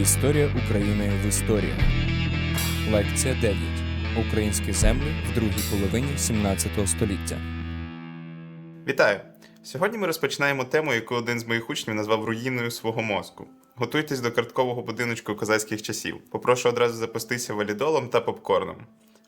Історія України в історії. Лекція 9. Українські землі в другій половині 17 століття. Вітаю! Сьогодні ми розпочинаємо тему, яку один з моїх учнів назвав руїною свого мозку. Готуйтесь до карткового будиночку козацьких часів. Попрошу одразу запастися валідолом та попкорном.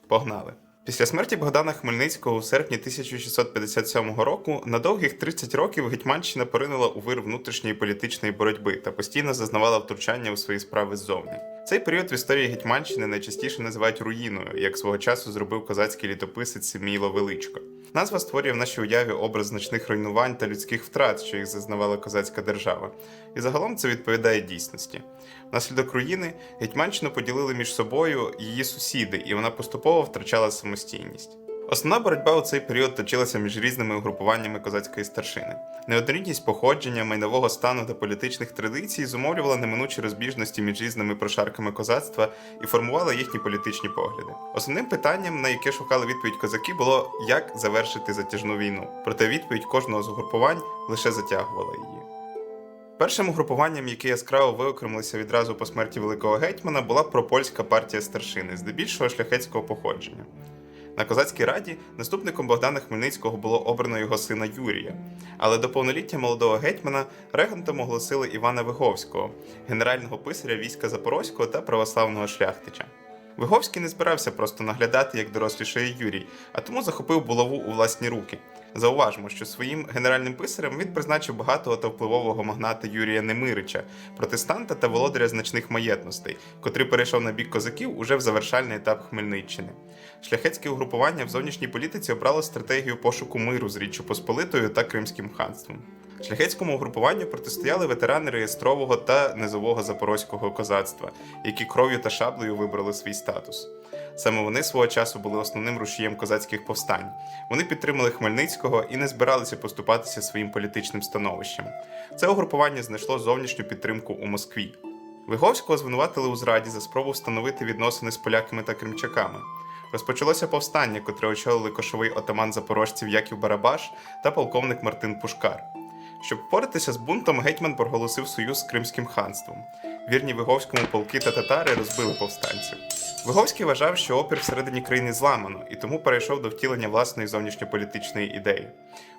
Погнали! Після смерті Богдана Хмельницького у серпні 1657 року на довгих 30 років Гетьманщина поринула у вир внутрішньої політичної боротьби та постійно зазнавала втручання у свої справи ззовні. Цей період в історії Гетьманщини найчастіше називають руїною, як свого часу зробив козацький літописець Міло Величко. Назва створює в нашій уяві образ значних руйнувань та людських втрат, що їх зазнавала козацька держава. І загалом це відповідає дійсності. Внаслідок руїни Гетьманщину поділили між собою її сусіди, і вона поступово втрачала самостійність. Основна боротьба у цей період точилася між різними угрупуваннями козацької старшини. Неоднорідність походження, майнового стану та політичних традицій зумовлювала неминучі розбіжності між різними прошарками козацтва і формувала їхні політичні погляди. Основним питанням, на яке шукали відповідь козаки, було як завершити затяжну війну. Проте відповідь кожного з угрупувань лише затягувала її. Першим угрупуванням, яке яскраво виокремилося відразу по смерті великого гетьмана, була пропольська партія старшини, здебільшого шляхетського походження. На козацькій раді наступником Богдана Хмельницького було обрано його сина Юрія, але до повноліття молодого гетьмана регентом оголосили Івана Виговського, генерального писаря війська Запорозького та православного шляхтича. Виговський не збирався просто наглядати, як дорослішає Юрій, а тому захопив булаву у власні руки. Зауважимо, що своїм генеральним писарем він призначив багатого та впливового магната Юрія Немирича, протестанта та володаря значних маєтностей, котрий перейшов на бік козаків уже в завершальний етап Хмельниччини. Шляхетське угрупування в зовнішній політиці обрало стратегію пошуку миру з Річчю Посполитою та Кримським ханством. Шляхетському угрупуванню протистояли ветерани реєстрового та низового запорозького козацтва, які кров'ю та шаблею вибрали свій статус. Саме вони свого часу були основним рушієм козацьких повстань. Вони підтримали Хмельницького і не збиралися поступатися своїм політичним становищем. Це угрупування знайшло зовнішню підтримку у Москві. Виговського звинуватили у зраді за спробу встановити відносини з поляками та кримчаками. Розпочалося повстання, котре очолили кошовий отаман запорожців Яків Барабаш та полковник Мартин Пушкар. Щоб впоратися з бунтом, гетьман проголосив союз з Кримським ханством. Вірні Виговському полки та татари розбили повстанців. Виговський вважав, що опір всередині країни зламано, і тому перейшов до втілення власної зовнішньополітичної ідеї.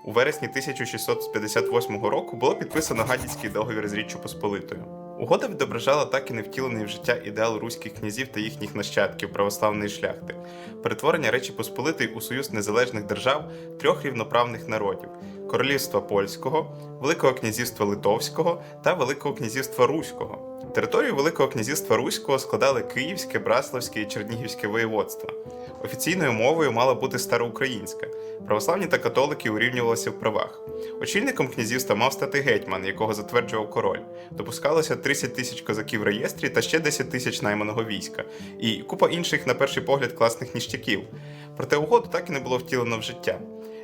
У вересні 1658 року було підписано гадяцький договір з Річчю Посполитою. Угода відображала так і не втілений в життя ідеал руських князів та їхніх нащадків православної шляхти, перетворення Речі Посполитої у союз незалежних держав трьох рівноправних народів королівства польського, Великого князівства Литовського та Великого князівства Руського. Територію Великого князівства Руського складали Київське, Браславське і Чернігівське воєводства. Офіційною мовою мала бути староукраїнська. Православні та католики урівнювалися в правах. Очільником князівства мав стати гетьман, якого затверджував король. Допускалося 30 тисяч козаків в реєстрі та ще 10 тисяч найманого війська, і купа інших, на перший погляд, класних ніштяків. Проте угоду так і не було втілено в життя.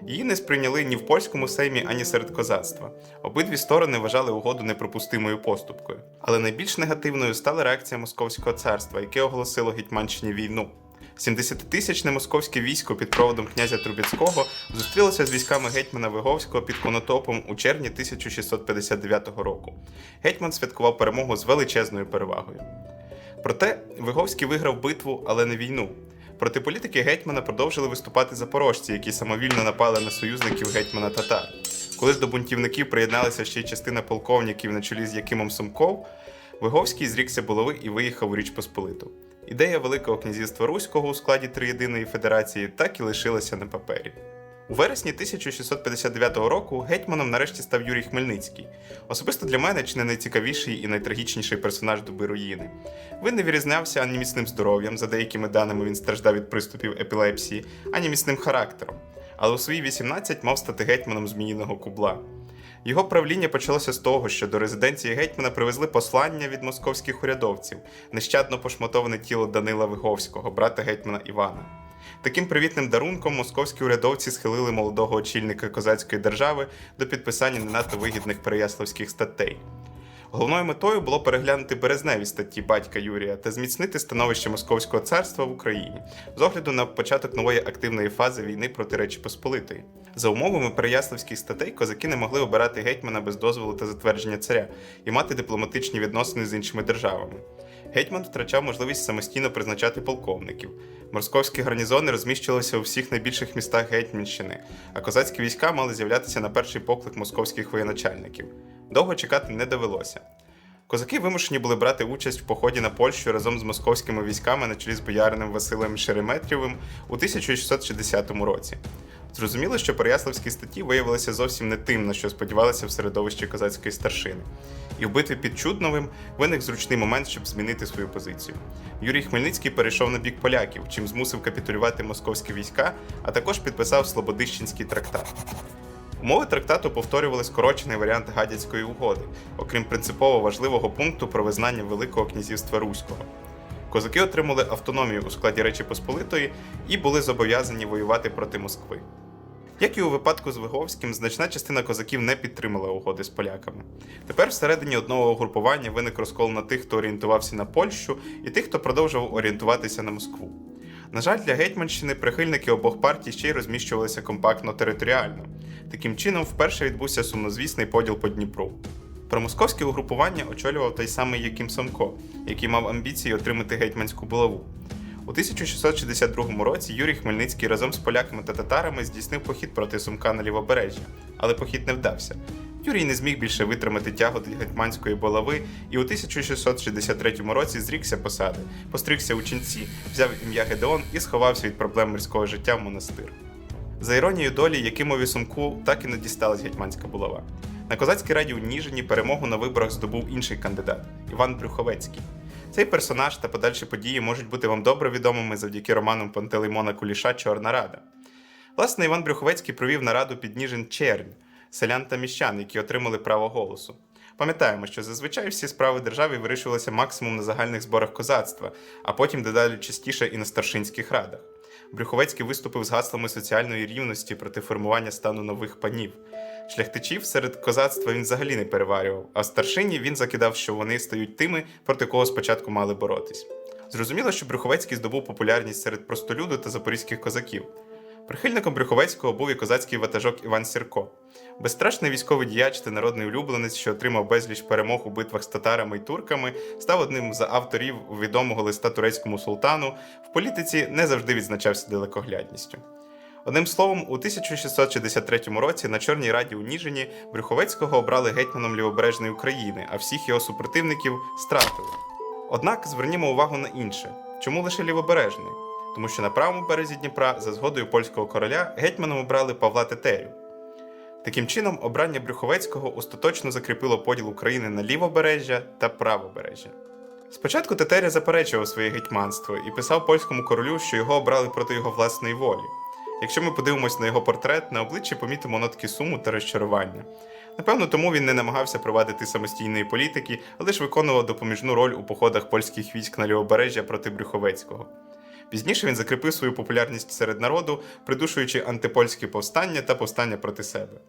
Її не сприйняли ні в польському сеймі, ані серед козацтва. Обидві сторони вважали угоду неприпустимою поступкою. Але найбільш негативною стала реакція Московського царства, яке оголосило Гетьманщині війну. 70-тисячне московське військо під проводом князя Трубецького зустрілося з військами гетьмана Виговського під Конотопом у червні 1659 року. Гетьман святкував перемогу з величезною перевагою. Проте Виговський виграв битву, але не війну. Проти політики гетьмана продовжили виступати запорожці, які самовільно напали на союзників гетьмана татар. Коли ж до бунтівників приєдналася ще й частина полковників на чолі з Якимом Сумков, Виговський зрікся булави і виїхав у Річ Посполиту. Ідея Великого князівства Руського у складі Триєдиної федерації так і лишилася на папері. У вересні 1659 року гетьманом нарешті став Юрій Хмельницький. Особисто для мене чи не найцікавіший і найтрагічніший персонаж доби руїни. Він не вирізнявся ані міцним здоров'ям, за деякими даними він страждав від приступів епілепсії, ані міцним характером. Але у свої 18 мав стати гетьманом зміїного кубла. Його правління почалося з того, що до резиденції гетьмана привезли послання від московських урядовців, нещадно пошматоване тіло Данила Виговського, брата гетьмана Івана. Таким привітним дарунком московські урядовці схилили молодого очільника козацької держави до підписання не надто вигідних переяславських статей. Головною метою було переглянути березневі статті батька Юрія та зміцнити становище Московського царства в Україні з огляду на початок нової активної фази війни проти Речі Посполитої. За умовами переяславських статей козаки не могли обирати гетьмана без дозволу та затвердження царя і мати дипломатичні відносини з іншими державами. Гетьман втрачав можливість самостійно призначати полковників. Московські гарнізони розміщувалися у всіх найбільших містах Гетьманщини, а козацькі війська мали з'являтися на перший поклик московських воєначальників. Довго чекати не довелося. Козаки вимушені були брати участь в поході на Польщу разом з московськими військами на чолі з боярином Василем Шереметрєвим у 1660 році. Зрозуміло, що переяславські статті виявилися зовсім не тим, на що сподівалися в середовищі козацької старшини. І в битві під Чудновим виник зручний момент, щоб змінити свою позицію. Юрій Хмельницький перейшов на бік поляків, чим змусив капітулювати московські війська, а також підписав Слободищенський трактат. Умови трактату повторювали скорочений варіант Гадяцької угоди, окрім принципово важливого пункту про визнання Великого князівства Руського. Козаки отримали автономію у складі Речі Посполитої і були зобов'язані воювати проти Москви. Як і у випадку з Виговським, значна частина козаків не підтримала угоди з поляками. Тепер всередині одного угрупування виник розкол на тих, хто орієнтувався на Польщу, і тих, хто продовжував орієнтуватися на Москву. На жаль, для Гетьманщини прихильники обох партій ще й розміщувалися компактно територіально. Таким чином, вперше відбувся сумнозвісний поділ по Дніпру. Промосковське угрупування очолював той самий Яким Самко, який мав амбіції отримати гетьманську булаву. У 1662 році Юрій Хмельницький разом з поляками та татарами здійснив похід проти Сумка на лівобережжя, але похід не вдався. Юрій не зміг більше витримати тягот гетьманської булави і у 1663 році зрікся посади, постригся у ченці, взяв ім'я Гедеон і сховався від проблем мирського життя в монастир. За іронією долі, Якимові Сумку так і не дісталась гетьманська булава. На козацькій раді у Ніжині перемогу на виборах здобув інший кандидат Іван Брюховецький. Цей персонаж та подальші події можуть бути вам добре відомими завдяки романам Пантелеймона Куліша Чорна Рада. Власне, Іван Брюховецький провів нараду під Ніжин Чернь, селян та міщан, які отримали право голосу. Пам'ятаємо, що зазвичай всі справи держави вирішувалися максимум на загальних зборах козацтва, а потім дедалі частіше і на старшинських радах. Брюховецький виступив з гаслами соціальної рівності проти формування стану нових панів. Шляхтичів серед козацтва він взагалі не переварював, а старшині він закидав, що вони стають тими, проти кого спочатку мали боротись. Зрозуміло, що Брюховецький здобув популярність серед простолюду та запорізьких козаків. Прихильником Брюховецького був і козацький ватажок Іван Сірко, безстрашний військовий діяч та народний улюбленець, що отримав безліч перемог у битвах з татарами й турками, став одним з авторів відомого листа турецькому султану. В політиці не завжди відзначався далекоглядністю. Одним словом, у 1663 році на Чорній Раді у Ніжині Брюховецького обрали гетьманом Лівобережної України, а всіх його супротивників стратили. Однак звернімо увагу на інше: чому лише лівобережний? Тому що на правому березі Дніпра, за згодою польського короля, гетьманом обрали Павла Тетерю. Таким чином, обрання Брюховецького остаточно закріпило поділ України на лівобережжя та правобережжя. Спочатку Тетеря заперечував своє гетьманство і писав польському королю, що його обрали проти його власної волі. Якщо ми подивимось на його портрет, на обличчі помітимо нотки суму та розчарування. Напевно, тому він не намагався провадити самостійної політики, а лише виконував допоміжну роль у походах польських військ на лівобережжя проти Брюховецького. Пізніше він закріпив свою популярність серед народу, придушуючи антипольські повстання та повстання проти себе.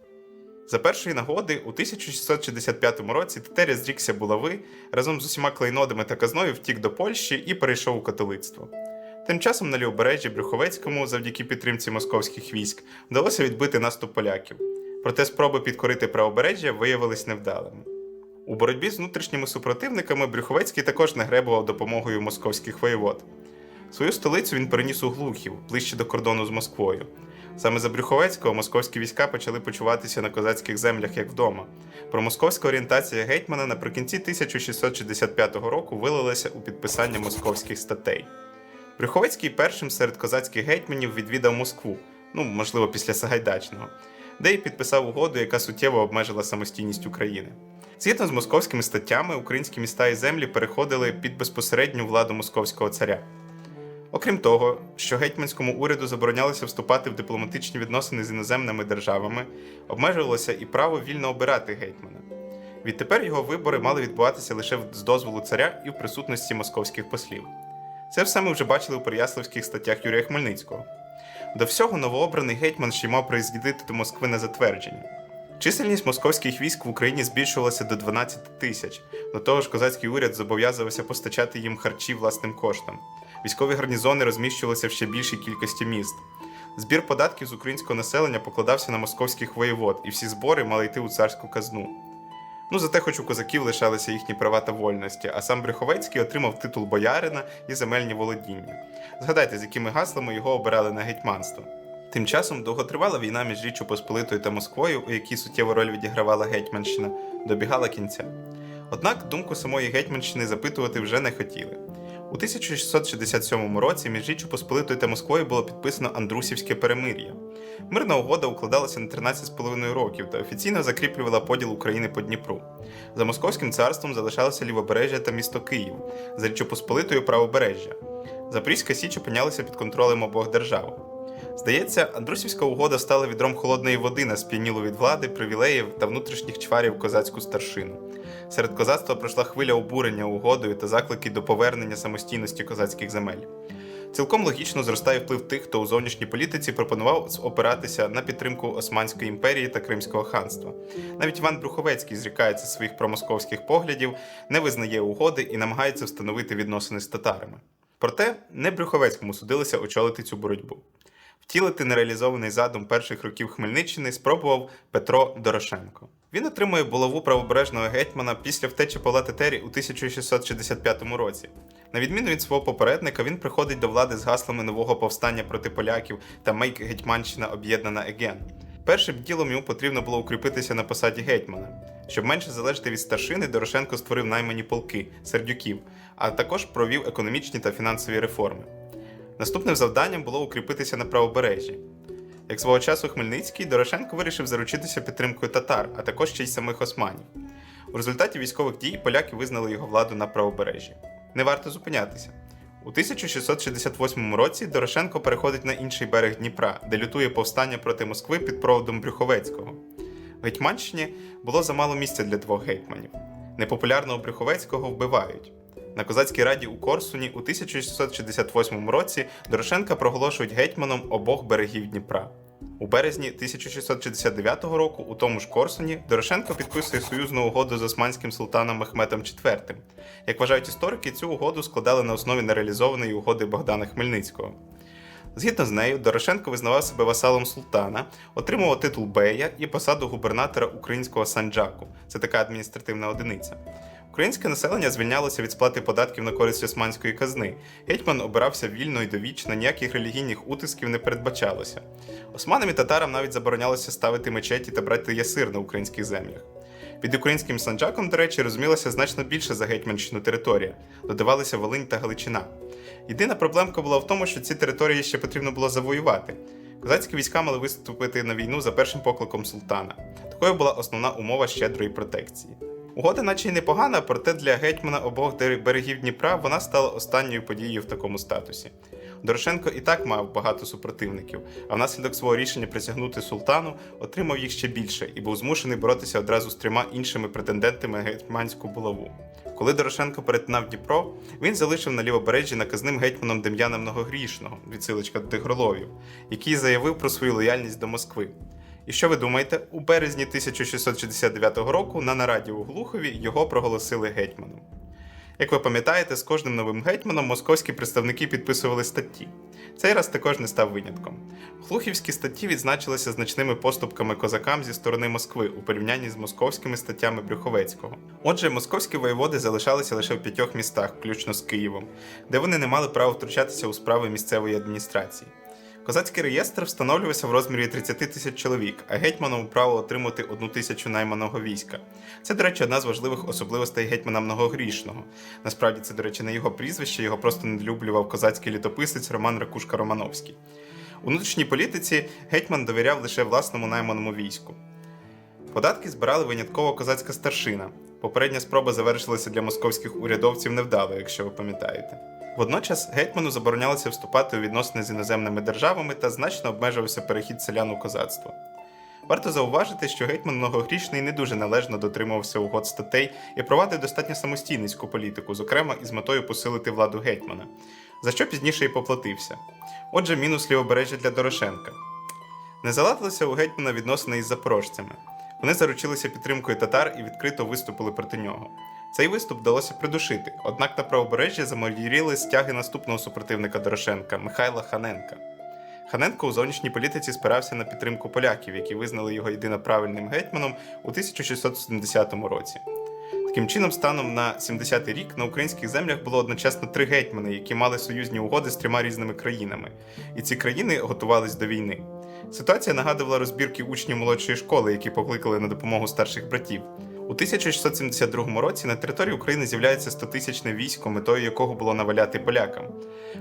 За першої нагоди, у 1665 році Тетеря зрікся булави разом з усіма клейнодами та казною втік до Польщі і перейшов у католицтво. Тим часом на лівобережжі Брюховецькому, завдяки підтримці московських військ, вдалося відбити наступ поляків. Проте спроби підкорити правобережжя виявились невдалими. У боротьбі з внутрішніми супротивниками Брюховецький також не гребував допомогою московських воєвод. Свою столицю він переніс у Глухів, ближче до кордону з Москвою. Саме за Брюховецького московські війська почали почуватися на козацьких землях як вдома. Промосковська орієнтація гетьмана наприкінці 1665 року вилилася у підписання московських статей. Брюховецький першим серед козацьких гетьманів відвідав Москву, ну можливо, після Сагайдачного, де й підписав угоду, яка суттєво обмежила самостійність України. Згідно з московськими статтями, українські міста і землі переходили під безпосередню владу московського царя. Окрім того, що гетьманському уряду заборонялося вступати в дипломатичні відносини з іноземними державами, обмежувалося і право вільно обирати гетьмана. Відтепер його вибори мали відбуватися лише з дозволу царя і в присутності московських послів. Це все ми вже бачили у переяславських статтях Юрія Хмельницького. До всього новообраний гетьман ще й мав приїздити до Москви на затвердження. Чисельність московських військ в Україні збільшувалася до 12 тисяч. До того ж, козацький уряд зобов'язувався постачати їм харчі власним коштом. Військові гарнізони розміщувалися в ще більшій кількості міст. Збір податків з українського населення покладався на московських воєвод, і всі збори мали йти у царську казну. Ну, зате хоч у козаків лишалися їхні права та вольності, а сам Брюховецький отримав титул боярина і земельні володіння. Згадайте, з якими гаслами його обирали на гетьманство. Тим часом довготривала війна між Річчю Посполитою та Москвою, у якій суттєву роль відігравала Гетьманщина, добігала кінця. Однак думку самої Гетьманщини запитувати вже не хотіли. У 1667 році між Річчю Посполитою та Москвою було підписано Андрусівське перемир'я. Мирна угода укладалася на 13,5 років та офіційно закріплювала поділ України по Дніпру. За Московським царством залишалося Лівобережжя та місто Київ, за Річчю Посполитою правобережжя. Запорізька Січ опинялася під контролем обох держав. Здається, Андрусівська угода стала відром холодної води на сп'янілу від влади, привілеїв та внутрішніх чварів козацьку старшину. Серед козацтва пройшла хвиля обурення угодою та заклики до повернення самостійності козацьких земель. Цілком логічно зростає вплив тих, хто у зовнішній політиці пропонував опиратися на підтримку Османської імперії та Кримського ханства. Навіть Іван Брюховецький зрікається своїх промосковських поглядів, не визнає угоди і намагається встановити відносини з татарами. Проте не Брюховецькому судилося очолити цю боротьбу. Втілити нереалізований задум перших років Хмельниччини спробував Петро Дорошенко. Він отримує булаву правобережного гетьмана після втечі Павла Тетері у 1665 році. На відміну від свого попередника, він приходить до влади з гаслами нового повстання проти поляків та «Мейк Гетьманщина об'єднана Еген. Першим ділом йому потрібно було укріпитися на посаді гетьмана. Щоб менше залежати від старшини, Дорошенко створив наймані полки сердюків, а також провів економічні та фінансові реформи. Наступним завданням було укріпитися на правобережжі. Як свого часу Хмельницький, Дорошенко вирішив заручитися підтримкою татар, а також ще й самих османів. У результаті військових дій поляки визнали його владу на правобережжі. Не варто зупинятися. У 1668 році Дорошенко переходить на інший берег Дніпра, де лютує повстання проти Москви під проводом Брюховецького. В Гетьманщині було замало місця для двох гетьманів. Непопулярного Брюховецького вбивають. На козацькій раді у Корсуні у 1668 році Дорошенка проголошують гетьманом обох берегів Дніпра. У березні 1669 року у тому ж Корсуні Дорошенко підписує союзну угоду з османським султаном Мехметом IV. Як вважають історики, цю угоду складали на основі нереалізованої угоди Богдана Хмельницького. Згідно з нею, Дорошенко визнавав себе васалом султана, отримував титул бея і посаду губернатора українського Санджаку. Це така адміністративна одиниця. Українське населення звільнялося від сплати податків на користь османської казни. Гетьман обирався вільно і довічно, ніяких релігійних утисків не передбачалося. Османам і татарам навіть заборонялося ставити мечеті та брати ясир на українських землях. Під українським санджаком, до речі, розумілася значно більше за гетьманщину територія, додавалися Волинь та Галичина. Єдина проблемка була в тому, що ці території ще потрібно було завоювати. Козацькі війська мали виступити на війну за першим покликом султана. Такою була основна умова щедрої протекції. Угода, наче й непогана, проте для гетьмана обох берегів Дніпра вона стала останньою подією в такому статусі. Дорошенко і так мав багато супротивників, а внаслідок свого рішення присягнути султану отримав їх ще більше і був змушений боротися одразу з трьома іншими претендентами на гетьманську булаву. Коли Дорошенко перетинав Дніпро, він залишив на лівобережжі наказним гетьманом Дем'яна Многогрішного, відсилочка до Тигроловів, який заявив про свою лояльність до Москви. І що ви думаєте? У березні 1669 року на нараді у Глухові його проголосили гетьманом. Як ви пам'ятаєте, з кожним новим гетьманом московські представники підписували статті. Цей раз також не став винятком. Глухівські статті відзначилися значними поступками козакам зі сторони Москви у порівнянні з московськими статтями Брюховецького. Отже, московські воєводи залишалися лише в п'ятьох містах, включно з Києвом, де вони не мали права втручатися у справи місцевої адміністрації. Козацький реєстр встановлювався в розмірі 30 тисяч чоловік, а гетьману мав право отримати одну тисячу найманого війська. Це, до речі, одна з важливих особливостей гетьмана Многогрішного. Насправді, це, до речі, не його прізвище, його просто недолюблював козацький літописець Роман Ракушка Романовський. У внутрішній політиці гетьман довіряв лише власному найманому війську. Податки збирали винятково козацька старшина. Попередня спроба завершилася для московських урядовців невдало, якщо ви пам'ятаєте. Водночас гетьману заборонялося вступати у відносини з іноземними державами та значно обмежувався перехід селян у козацтво. Варто зауважити, що гетьман многогрішний не дуже належно дотримувався угод статей і провадив достатньо самостійницьку політику, зокрема із метою посилити владу гетьмана, за що пізніше і поплатився. Отже, мінус лівобережжя для Дорошенка. Не заладилися у гетьмана відносини із запорожцями. Вони заручилися підтримкою татар і відкрито виступили проти нього. Цей виступ вдалося придушити, однак на правобережжі замайоріли стяги наступного супротивника Дорошенка Михайла Ханенка. Ханенко у зовнішній політиці спирався на підтримку поляків, які визнали його єдиноправильним гетьманом у 1670 році. Таким чином, станом на 70-й рік на українських землях було одночасно три гетьмани, які мали союзні угоди з трьома різними країнами, і ці країни готувались до війни. Ситуація нагадувала розбірки учнів молодшої школи, які покликали на допомогу старших братів. У 1672 році на території України з'являється 100-тисячне військо, метою якого було наваляти полякам.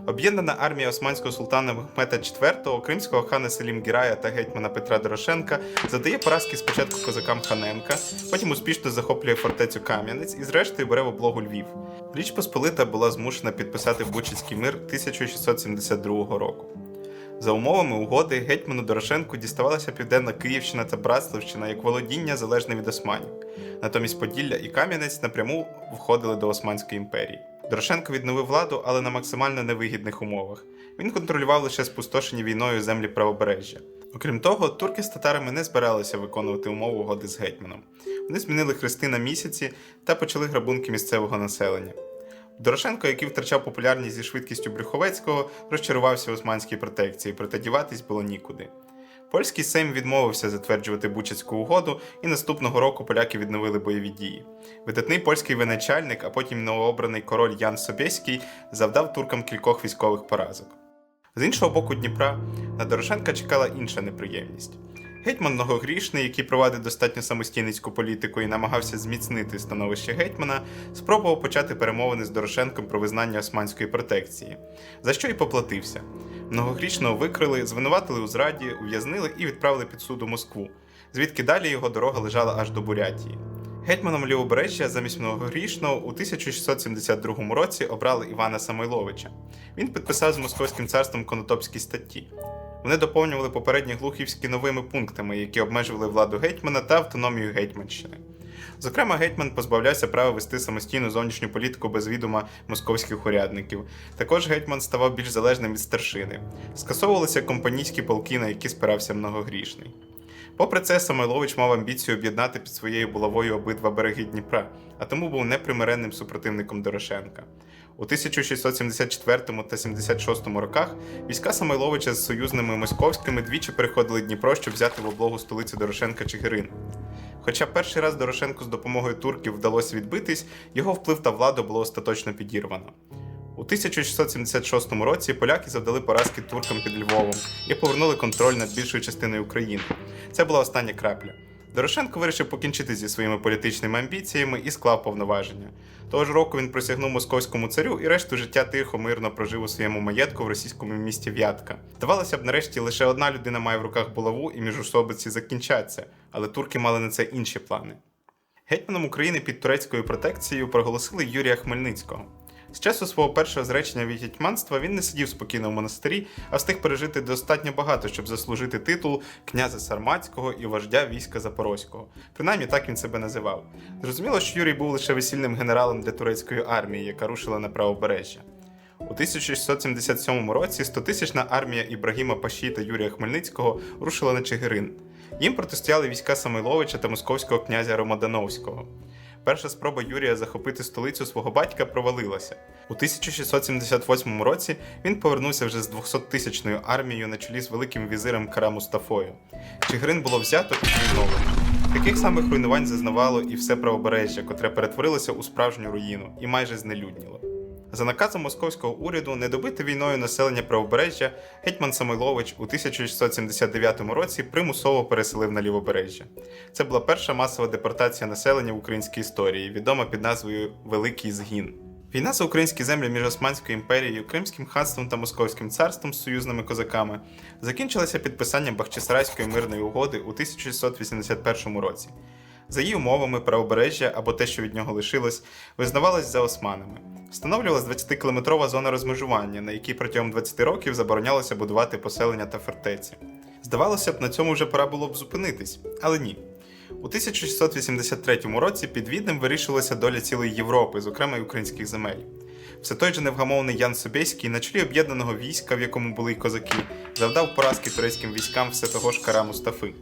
Об'єднана армія османського султана Мехмета IV, кримського хана Селім Гірая та гетьмана Петра Дорошенка задає поразки спочатку козакам Ханенка, потім успішно захоплює фортецю Кам'янець і зрештою бере в облогу Львів. Річ Посполита була змушена підписати Бучицький мир 1672 року. За умовами угоди гетьману Дорошенку діставалася Південна Київщина та Братславщина як володіння залежне від османів. Натомість Поділля і Кам'янець напряму входили до Османської імперії. Дорошенко відновив владу, але на максимально невигідних умовах. Він контролював лише спустошені війною землі правобережжя. Окрім того, турки з татарами не збиралися виконувати умови угоди з гетьманом. Вони змінили хрести на місяці та почали грабунки місцевого населення. Дорошенко, який втрачав популярність зі швидкістю Брюховецького, розчарувався в османській протекції, проте діватись було нікуди. Польський Сейм відмовився затверджувати Бучацьку угоду, і наступного року поляки відновили бойові дії. Видатний польський виначальник, а потім новообраний король Ян Собєський завдав туркам кількох військових поразок. З іншого боку Дніпра на Дорошенка чекала інша неприємність. Гетьман многогрішний, який провадив достатньо самостійницьку політику і намагався зміцнити становище гетьмана, спробував почати перемовини з Дорошенком про визнання османської протекції, за що й поплатився. Многогрішного викрили, звинуватили у зраді, ув'язнили і відправили під суд у Москву, звідки далі його дорога лежала аж до Бурятії. Гетьманом Лівобережжя замість многогрішного у 1672 році обрали Івана Самойловича. Він підписав з Московським царством конотопські статті. Вони доповнювали попередні глухівські новими пунктами, які обмежували владу гетьмана та автономію Гетьманщини. Зокрема, гетьман позбавлявся права вести самостійну зовнішню політику без відома московських урядників. Також гетьман ставав більш залежним від старшини. Скасовувалися компанійські полки, на які спирався многогрішний. Попри це, Самойлович мав амбіцію об'єднати під своєю булавою обидва береги Дніпра, а тому був непримиренним супротивником Дорошенка. У 1674 та 76 роках війська Самойловича з союзними московськими двічі переходили Дніпро, щоб взяти в облогу столицю Дорошенка Чигирин. Хоча перший раз Дорошенку з допомогою турків вдалося відбитись, його вплив та владу було остаточно підірвано. У 1676 році поляки завдали поразки туркам під Львовом і повернули контроль над більшою частиною України. Це була остання крапля. Дорошенко вирішив покінчити зі своїми політичними амбіціями і склав повноваження. Того ж року він присягнув московському царю і решту життя тихо, мирно прожив у своєму маєтку в російському місті В'ятка. Здавалося б, нарешті лише одна людина має в руках булаву і міжусобиці закінчаться, але турки мали на це інші плани. Гетьманом України під турецькою протекцією проголосили Юрія Хмельницького. З часу свого першого зречення від гетьманства він не сидів спокійно в монастирі, а встиг пережити достатньо багато, щоб заслужити титул князя Сарматського і вождя війська Запорозького. Принаймні так він себе називав. Зрозуміло, що Юрій був лише весільним генералом для турецької армії, яка рушила на правобережжя. У 1677 році 100-тисячна армія Ібрагіма Паші та Юрія Хмельницького рушила на Чигирин. Їм протистояли війська Самойловича та московського князя Ромадановського. Перша спроба Юрія захопити столицю свого батька провалилася. У 1678 році він повернувся вже з 200-тисячною армією на чолі з великим візирем Кара Мустафою. Чигирин було взято і зруйновано. Таких самих руйнувань зазнавало і все правобережжя, котре перетворилося у справжню руїну і майже знелюдніло. За наказом московського уряду не добити війною населення правобережжя, гетьман Самойлович у 1679 році примусово переселив на лівобережжя. Це була перша масова депортація населення в українській історії, відома під назвою Великий Згін. Війна за українські землі між Османською імперією, Кримським ханством та Московським царством з союзними козаками закінчилася підписанням Бахчисарайської мирної угоди у 1681 році. За її умовами, правобережжя або те, що від нього лишилось, визнавалось за османами. Встановлювалась 20-кілометрова зона розмежування, на якій протягом 20 років заборонялося будувати поселення та фортеці. Здавалося б, на цьому вже пора було б зупинитись, але ні. У 1683 році під Віднем вирішилася доля цілої Європи, зокрема й українських земель. Все той же невгамовний Ян Собєський на чолі об'єднаного війська, в якому були й козаки, завдав поразки турецьким військам все того ж Кара Мустафи.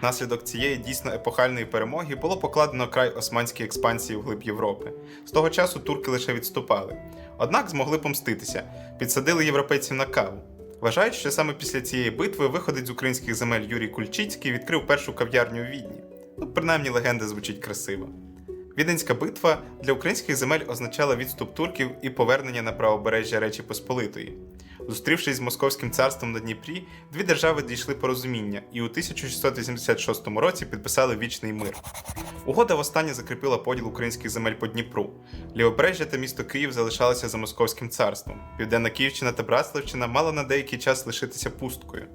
Внаслідок цієї дійсно епохальної перемоги було покладено край османській експансії вглиб Європи. З того часу турки лише відступали. Однак змогли помститися, підсадили європейців на каву. Вважають, що саме після цієї битви виходить з українських земель Юрій Кульчицький відкрив першу кав'ярню у Відні. Ну, принаймні легенда звучить красиво. Віденська битва для українських земель означала відступ турків і повернення на правобережжя Речі Посполитої. Зустрівшись з Московським царством на Дніпрі, дві держави дійшли порозуміння і у 1686 році підписали вічний мир. Угода востаннє закріпила поділ українських земель по Дніпру. Лівобережжя та місто Київ залишалися за Московським царством. Південна Київщина та Братславщина мала на деякий час лишитися пусткою.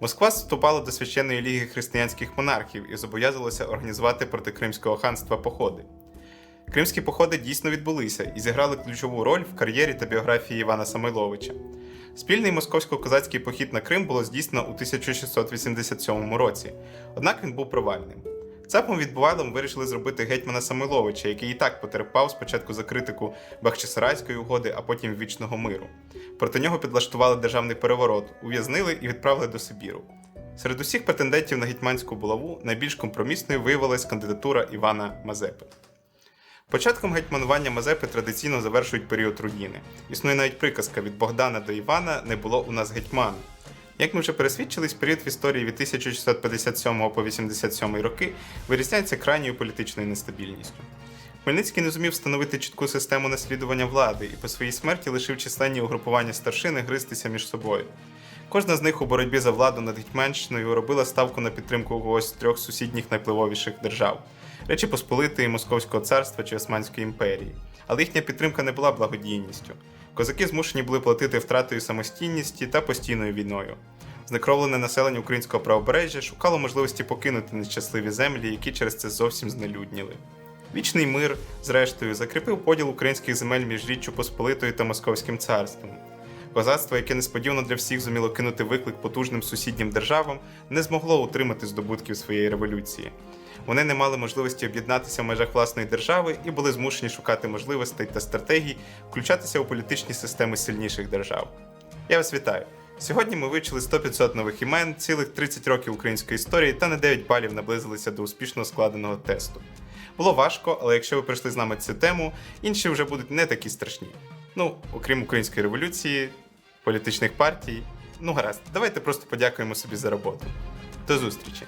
Москва вступала до священної ліги християнських монархів і зобов'язувалася організувати проти Кримського ханства походи. Кримські походи дійсно відбулися і зіграли ключову роль в кар'єрі та біографії Івана Самойловича. Спільний московсько-козацький похід на Крим було здійснено у 1687 році, однак він був провальним. Цапом відбувалом вирішили зробити гетьмана Самойловича, який і так потерпав спочатку за критику Бахчисарайської угоди, а потім вічного миру. Проти нього підлаштували державний переворот, ув'язнили і відправили до Сибіру. Серед усіх претендентів на гетьманську булаву найбільш компромісною виявилась кандидатура Івана Мазепи. Початком гетьманування Мазепи традиційно завершують період руїни. Існує навіть приказка від Богдана до Івана не було у нас гетьмана. Як ми вже пересвідчились, період в історії від 1657 по 87 роки вирізняється крайньою політичною нестабільністю. Хмельницький не зумів встановити чітку систему наслідування влади і по своїй смерті лишив численні угрупування старшини гристися між собою. Кожна з них у боротьбі за владу над Гетьманщиною робила ставку на підтримку когось з трьох сусідніх найвпливовіших держав Речі Посполитої, Московського царства чи Османської імперії. Але їхня підтримка не була благодійністю. Козаки змушені були платити втратою самостійності та постійною війною. Знекровлене населення українського правобережжя шукало можливості покинути нещасливі землі, які через це зовсім знелюдніли. Вічний мир, зрештою, закріпив поділ українських земель між Річчю Посполитою та Московським царством. Козацтво, яке несподівано для всіх зуміло кинути виклик потужним сусіднім державам, не змогло утримати здобутків своєї революції. Вони не мали можливості об'єднатися в межах власної держави і були змушені шукати можливостей та стратегій включатися у політичні системи сильніших держав. Я вас вітаю! Сьогодні ми вивчили 100-500 нових імен, цілих 30 років української історії та на 9 балів наблизилися до успішно складеного тесту. Було важко, але якщо ви прийшли з нами цю тему, інші вже будуть не такі страшні. Ну, окрім української революції, політичних партій. Ну гаразд, давайте просто подякуємо собі за роботу. До зустрічі!